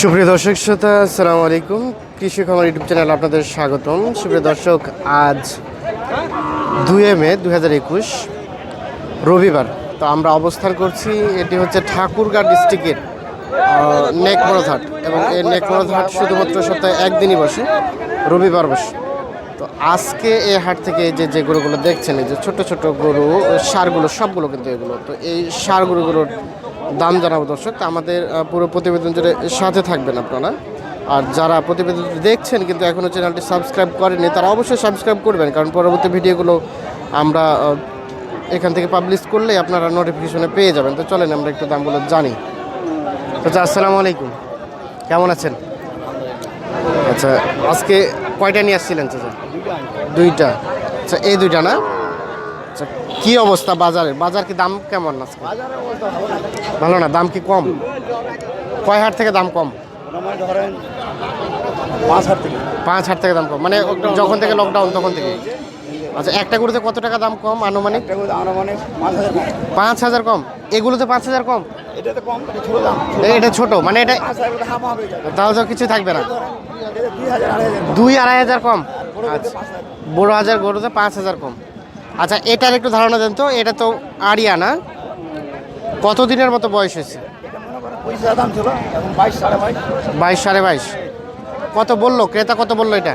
সুপ্রিয় দর্শক শ্রোতা, আসসালামু আলাইকুম। কৃষি খামার ইউটিউব চ্যানেল আপনাদের স্বাগতম। সুপ্রিয় দর্শক, আজ দুয়ে মে দু হাজার একুশ, রবিবার। তো আমরা অবস্থান করছি, এটি হচ্ছে ঠাকুরগাঁ ডিস্ট্রিক্টের নেকমরোঘাট এবং এই নেকমরোঘাট শুধুমাত্র সপ্তাহে একদিনই বসে, রবিবার বসে। তো আজকে এই হাট থেকে যে যে গরুগুলো দেখছেন, এই যে ছোট ছোট গরু, সারগুলো, সবগুলো কিন্তু এগুলো। তো এই সার গরুগুলোর দাম জানাব দর্শক। তো আমাদের পুরো প্রতিবেদন জুড়ে সাথে থাকবেন আপনারা। আর যারা প্রতিবেদন দেখছেন কিন্তু এখনও চ্যানেলটি সাবস্ক্রাইব করেনি তারা অবশ্যই সাবস্ক্রাইব করবেন। কারণ পরবর্তী ভিডিওগুলো আমরা এখান থেকে পাবলিশ করলেই আপনারা নোটিফিকেশনে পেয়ে যাবেন। তো চলেন, আমরা একটু দামগুলো জানি। আচ্ছা আসসালামু আলাইকুম। কেমন আছেন? আচ্ছা আজকে কয়টা নিয়ে আসছিলেন চাচা? দুইটা। আচ্ছা এই দুইটা না? আচ্ছা কি অবস্থা বাজারে? বাজার কি দাম কেমন আজকে? ভালো না? দাম কি কম? কয় হাট থেকে দাম কম? ধরেন পাঁচ হাজার থেকে পাঁচ হাট থেকে দাম কম। মানে যখন থেকে লকডাউন তখন থেকে। আচ্ছা একটা গরুতে কত টাকা দাম কম আনুমানিক? মানে পাঁচ হাজার কম। এগুলোতে পাঁচ হাজার কম? এটা ছোট মানে এটা তাহলে তো কিছু থাকবে না। দুই আড়াই হাজার কম? আচ্ছা। বড় হাজার গরুতে পাঁচ হাজার কম। আচ্ছা এটার একটু ধারণা দেন তো এটা তো আড়িয়া না? কত দিনের মতো বয়স হয়েছে? বাইশ সাড়ে বাইশ। কত বলল? ক্রেতা কত বলল এটা?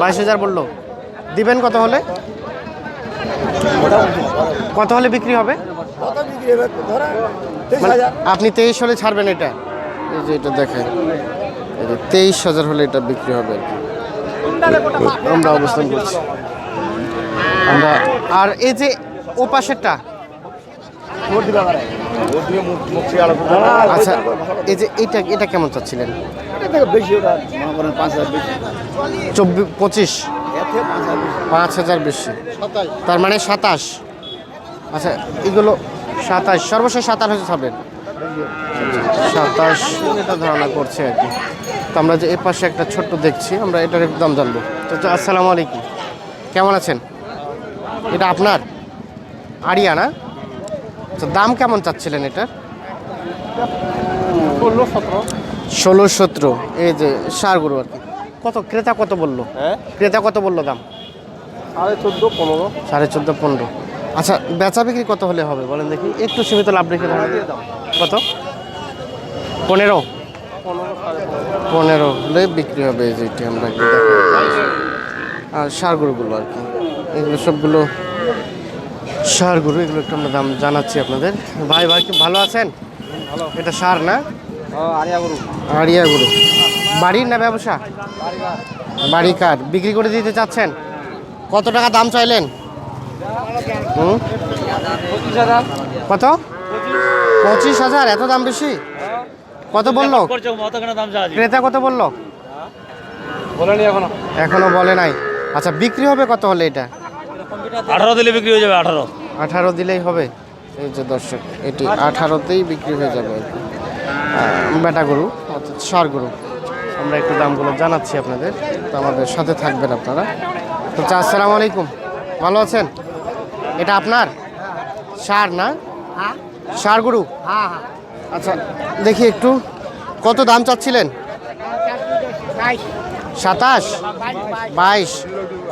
বাইশ হাজার বলল। দিবেন কত হলে? কত হলে বিক্রি হবে? মানে আপনি তেইশ হলে ছাড়বেন এটা? এই যে এটা দেখেন। তেইশ হাজার হলে এটা বিক্রি হবে আর কি। আমরা অবস্থান করছি। আমরা আর এই যে ও পাশেরটা আচ্ছা এই যে এটা এটা কেমন চাচ্ছিলেন? চব্বিশ পঁচিশ। পাঁচ হাজার বেশি। তার মানে সাতাশ। আচ্ছা এগুলো সাতাশ। সর্বশেষ সাতাশ হাজার হবেন সাতাশ ধারণা করছে আর কি। তো আমরা যে এ পাশে একটা ছোট্ট দেখছি আমরা এটার একটু দাম জানব। তো আসসালামু আলাইকুম। কেমন আছেন? এটা আপনার? আরিয়া না? তো দাম কেমন চাচ্ছিলেন এটার? ষোলো সতেরো। ষোলো সতেরো। এই যে সারগুলো আর কি। কত? ক্রেতা কত বলল? হ্যাঁ? ক্রেতা কত বলল দাম? সাড়ে চোদ্দ পনেরো। সাড়ে চোদ্দ পনেরো। আচ্ছা বেচা বিক্রি কত হলে হবে বলেন দেখি। একটু সীমিত লাভ রেখে কত? পনেরো। পনেরো হলে বিক্রি হবে যেটি আমরা। আর সারগুলোগুলো আর কি। এগুলো সবগুলো সারগুলো এগুলো একটু আমরা দাম জানাচ্ছি আপনাদের। ভাই ভাই কি ভালো আছেন? এটা সার না? আরিয়া গরু। আড়িয়া গরু। বাড়ির না ব্যবসা? বাড়ি কার বিক্রি করে দিতে চাচ্ছেন? কত টাকা দাম চাইলেন? কত? পঁচিশ হাজার। এত দাম বেশি? কত বলল? ক্রেতা কত বলল? বলেনি এখনও। এখনও বলে নাই। আচ্ছা বিক্রি হবে কত হলে এটা? আঠারো দিলে বিক্রি হয়ে যাবে আঠারো। আঠারো দিলেই হবে? এই যে দর্শক এটি আঠারোতেই বিক্রি হয়ে যাবে। বেটা গরু অর্থাৎ সার গরু। আমরা একটু দামগুলো জানাচ্ছি আপনাদের। তো আমাদের সাথে থাকবেন আপনারা। তো চা আসসালামু আলাইকুম। ভালো আছেন? এটা আপনার? সার না? সার গরু? আচ্ছা দেখি একটু। কত দাম চাচ্ছিলেন? সাতাশ? বাইশ।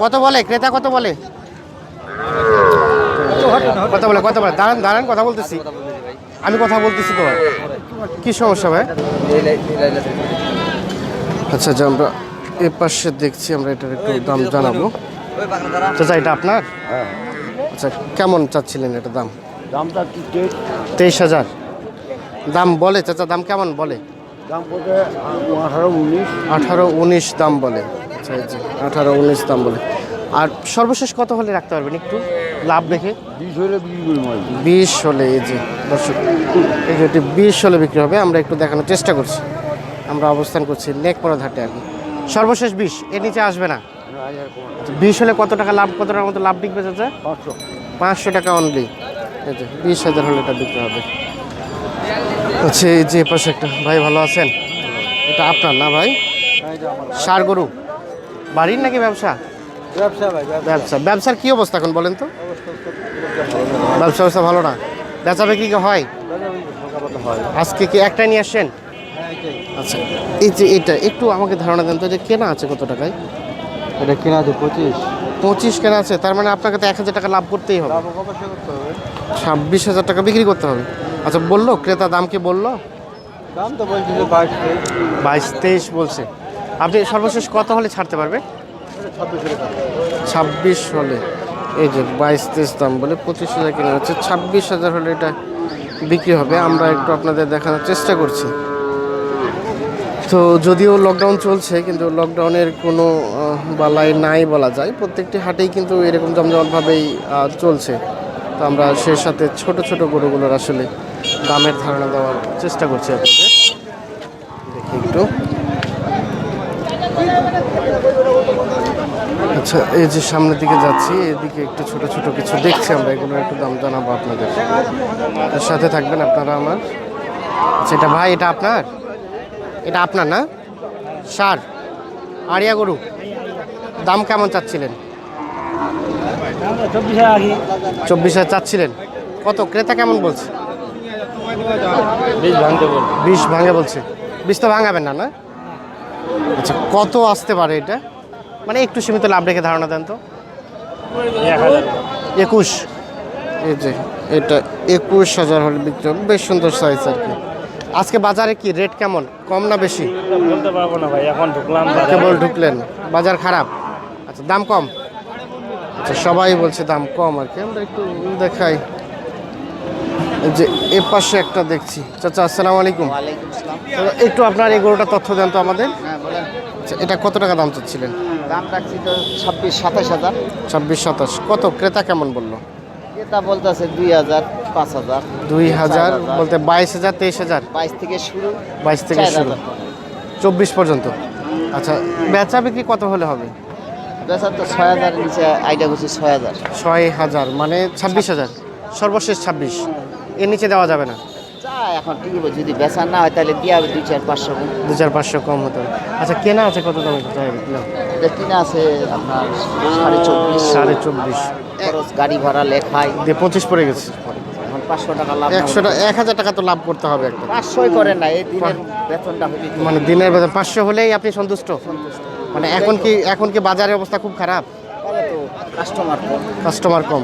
কত বলে? ক্রেতা কত বলে? কত বলে কত বলে? দাঁড়ান দাঁড়ান কথা বলতেছি। আমি কথা বলতেছি তো কি সমস্যা ভাই? আচ্ছা যে আমরা এ পাশে দেখছি আমরা এটার একটু দাম জানাব। চাচা এটা আপনার? আচ্ছা কেমন চাচ্ছিলেন এটা দাম? দামটা কি তেইশ হাজার। দাম বলে চাচা দাম কেমন বলে? দাম করতে আঠারো উনিশ। আঠারো উনিশ দাম বলে। আচ্ছা আঠারো উনিশ দাম বলে। আর সর্বশেষ কত হলে রাখতে পারবেন একটু? লাভ দেখে? বিশ হলে বিক্রি বিশ হলে এই যে দর্শক এই যে বিশ হলে বিক্রি হবে। আমরা একটু দেখানোর চেষ্টা করছি। আমরা অবস্থান করছি নেকপড়া ঘাটে আর কি। সর্বশেষ বিশ এর নিচে আসবে না? বিশ হলে কত টাকা লাভ কত টাকার মতো লাভ বিকবে চাচা? পাঁচশো। পাঁচশো টাকা অনলি এই যে বিশ হাজার হলে এটা বিক্রি হবে। এই যে পাশে একটা। ভাই ভালো আছেন? এটা আপনার না ভাই? সার গরু বাড়ির নাকি ব্যবসা? ব্যবসা ভাই ব্যবসা। ব্যবসার কি অবস্থা এখন বলেন তো? ব্যবসা অবস্থা ভালো না। বেচা বিক্রি হয়? আজকে কি একটাই নিয়ে আসছেন? হ্যাঁ আচ্ছা এই যে এটা একটু আমাকে ধারণা দেন তো যে কেনা আছে কত টাকায়? এটা কেনা আছে পঁচিশ। পঁচিশ কেনা আছে তার মানে আপনাকে তো এক হাজার টাকা লাভ করতেই হবে। ছাব্বিশ হাজার টাকা বিক্রি করতে হবে। আচ্ছা বলল? ক্রেতা দাম কি বলল? দাম তো বলছি বাইশ তেইশ। বলছে। আপনি সর্বশেষ কত হলে ছাড়তে পারবে? ছাব্বিশ হলে। এই যে বাইশ তেইশ দাম বলে পঁচিশ হাজার কেনা হচ্ছে ছাব্বিশ হাজার হলে এটা বিক্রি হবে। আমরা একটু আপনাদের দেখানোর চেষ্টা করছি। তো যদিও লকডাউন চলছে কিন্তু লকডাউনের কোনো বালাই নাই বলা যায়। প্রত্যেকটি হাটেই কিন্তু এরকম জমজমাটভাবেই চলছে। তো আমরা সে সাথে ছোট ছোট গরুগুলোর আসলে দামের ধারণা দেওয়ার চেষ্টা করছি আপনাদের। দেখি একটু। আচ্ছা এই যে সামনের দিকে যাচ্ছি, এদিকে একটু ছোট ছোট কিছু দেখছি আমরা এগুলোর একটু দাম জানাব আপনাদের। সাথে থাকবেন আপনারা আমার। আচ্ছা এটা ভাই, এটা আপনার? এটা আপনার না? সার আরিয়া গরু। দাম কেমন চাচ্ছিলেন? চব্বিশ হাজার চাচ্ছিলেন। কত? ক্রেতা কেমন বলছে? বিষ ভাঙে বলছে। বিষ তো ভাঙাবেন না না? আচ্ছা কত আসতে পারে এটা? মানে একটু সীমিত লাভ রেখে ধারণা দেন তো। একুশ। এই যে এটা একুশ হাজার হলে বিক্রি বেশ সুন্দর সাইজ আর কি। আজকে বাজারে কি রেট কেমন? কম না বেশি? বলতে পারব না ভাই এখন ঢুকলাম কেবল ঢুকলেন। বাজার খারাপ। আচ্ছা দাম কম? আচ্ছা সবাই বলছে দাম কম আর কি। আমরা একটু দেখাই। যে এ পাশে একটা দেখছি। চাচা আসসালামু আলাইকুম। একটু আপনার এই গরুটা তথ্য দেন তো আমাদের। হ্যাঁ আচ্ছা এটা কত টাকা দাম চাচ্ছিলেন? দাম রাখছি তো ছাব্বিশ সাতাশ হাজার। ছাব্বিশ সাতাশ। কত? ক্রেতা কেমন বলল? এটা বলতেছে দুই হাজার পাঁচ হাজার। দুই হাজার বলতে বাইশ হাজার তেইশ হাজার? বাইশ থেকে শুরু। বাইশ থেকে শুরু। চব্বিশ পর্যন্ত। আচ্ছা বেচা বিক্রি কত হলে হবে? বেচার তো ছয় হাজার নিচে আইডিয়া করছি ছয় হাজার। ছয় হাজার মানে ছাব্বিশ হাজার। সর্বশেষ ছাব্বিশ। এর নিচে দেওয়া যাবে না। যা এখন যদি বেচা না হয় তাহলে দিয়ে হবে দুই চার পাঁচশো গুণ দু চার পাঁচশো কম হতে। আচ্ছা কেনা আছে কত দামে? এটা কিনা আছে আপনার সাড়ে চব্বিশ। সাড়ে চব্বিশ। খরচ গাড়ি ভাড়া লেখাই। দিয়ে পঁচিশ পড়ে গেছে। পাঁচশো টাকা লাভ একশো টাকা এক হাজার টাকা তো লাভ করতে হবে পাঁচশোই করে না এই দিনের বেতনটা মানে দিনের বেতন পাঁচশো হলেই আপনি সন্তুষ্ট। মানে এখন কি এখন কি বাজারের অবস্থা খুব খারাপ? তো কাস্টমার কম। কাস্টমার কম।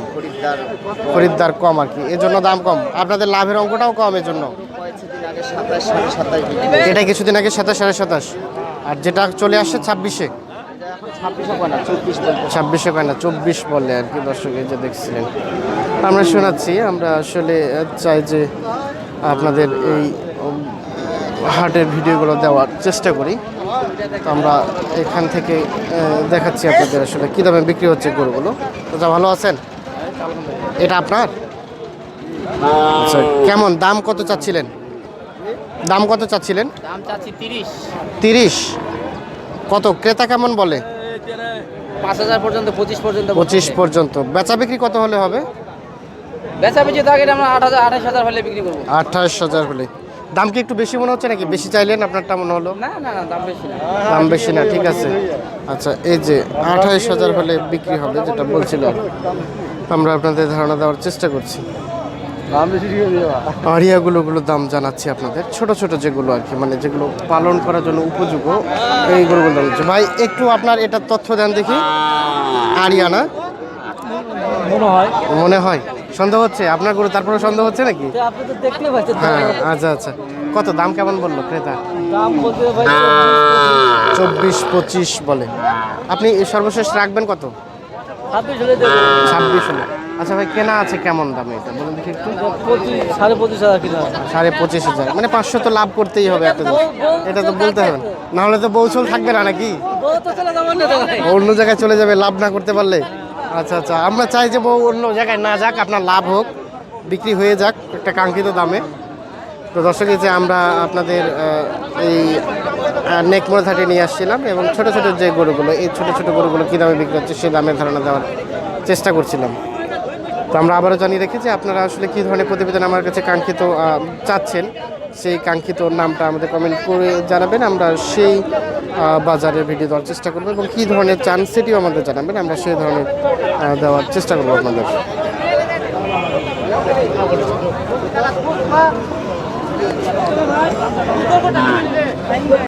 খরিদ্দার কম। আর কি এজন্য দাম কম। আপনাদের লাভের অঙ্কটাও কম সাতাশ বিক্রি এটা কিছুদিন আগে সাতাশ সাড়ে সাতাশ। আর যেটা চলে আসছে ছাব্বিশে। ছাব্বিশে কয় না চব্বিশ বলে। আর কি দর্শক এই যে দেখছিলেন। আমরা শোনাচ্ছি আমরা আসলে চাই যে আপনাদের এই হাটের ভিডিওগুলো দেওয়ার চেষ্টা করি। তো আমরা এখান থেকে দেখাচ্ছি আপনাদের আসলে কী দামে বিক্রি হচ্ছে গরুগুলো। তো যা ভালো আছেন? এটা আপনার? আচ্ছা কেমন? দাম কত চাচ্ছিলেন? দাম কত চাচ্ছিলেন? দাম চাচ্ছি তিরিশ। তিরিশ? কত? ক্রেতা কেমন বলে? পাঁচ হাজার পর্যন্ত পঁচিশ পর্যন্ত পঁচিশ পর্যন্ত। বেচা বিক্রি কত হলে হবে? বেচা বেচি টার্গেট আমরা আট হাজার আঠাশ হাজার হলে বিক্রি করব। আঠাশ হাজার হলে। দাম কি একটু বেশি মনে হচ্ছে নাকি? বেশি চাইলেন আপনারটা মনে হলো? না না না দাম বেশি না। দাম বেশি না ঠিক আছে। আচ্ছা এই যে আঠাইশ হাজার হলে বিক্রি হবে যেটা বলছিল আমরা আপনাদের ধারণা দেওয়ার চেষ্টা করছি। দাম বেশি দিয়ে দেওয়া আরিয়াগুলোগুলোর দাম জানাচ্ছি আপনাদের। ছোট ছোট যেগুলো আর কি মানে যেগুলো পালন করার জন্য উপযোগ্য এই গরুগুলো দাম হচ্ছে ভাই একটু আপনার এটার তথ্য দেন দেখি। আরিয়ানা? মনে হয়। মনে হয়। সন্দেহ হচ্ছে? আপনার গরু তারপরে সন্দেহ হচ্ছে নাকি? আপনি তো দেখতে পাচ্ছেন হ্যাঁ আচ্ছা আচ্ছা। কত? দাম কেমন বলল ক্রেতা? দাম বলতে ভাই চব্বিশ পঁচিশ বলে। আপনি সর্বশেষ রাখবেন কত? ছাব্বিশ হলে ছাব্বিশ হলে। আচ্ছা ভাই কেনা আছে কেমন দামে এটা? বলুন দেখি একটু। সাড়ে পঁচিশ হাজার কিনা সাড়ে পঁচিশ হাজার। মানে পাঁচশো তো লাভ করতেই হবে একটা দিন এটা তো বলতে হবে না। হলে তো বৌচল থাকবে না নাকি? অন্য জায়গায় চলে যাবে লাভ না করতে পারলে? আচ্ছা আচ্ছা। আমরা চাই যে বউ অন্য জায়গায় না যাক, আপনার লাভ হোক, বিক্রি হয়ে যাক একটা কাঙ্ক্ষিত দামে। তো দর্শক যে আমরা আপনাদের এই নেকমোড় হাটে নিয়ে আসছিলাম এবং ছোট ছোট যে গরুগুলো, এই ছোট ছোট গরুগুলো কী দামে বিক্রি হচ্ছে সে দামের ধারণা দেওয়ার চেষ্টা করছিলাম। তো আমরা আবারও জানিয়ে রেখেছি, আপনারা আসলে কী ধরনের প্রতিবেদন আমার কাছে কাঙ্ক্ষিত চাচ্ছেন সেই কাঙ্ক্ষিত নামটা আমাদের কমেন্ট করে জানাবেন। আমরা সেই বাজারে বাজারের ভিডিও দেওয়ার চেষ্টা করব এবং কী ধরনের চান সেটিও আমাদের জানাবেন। আমরা সেই ধরনের দেওয়ার চেষ্টা করব আপনাদের।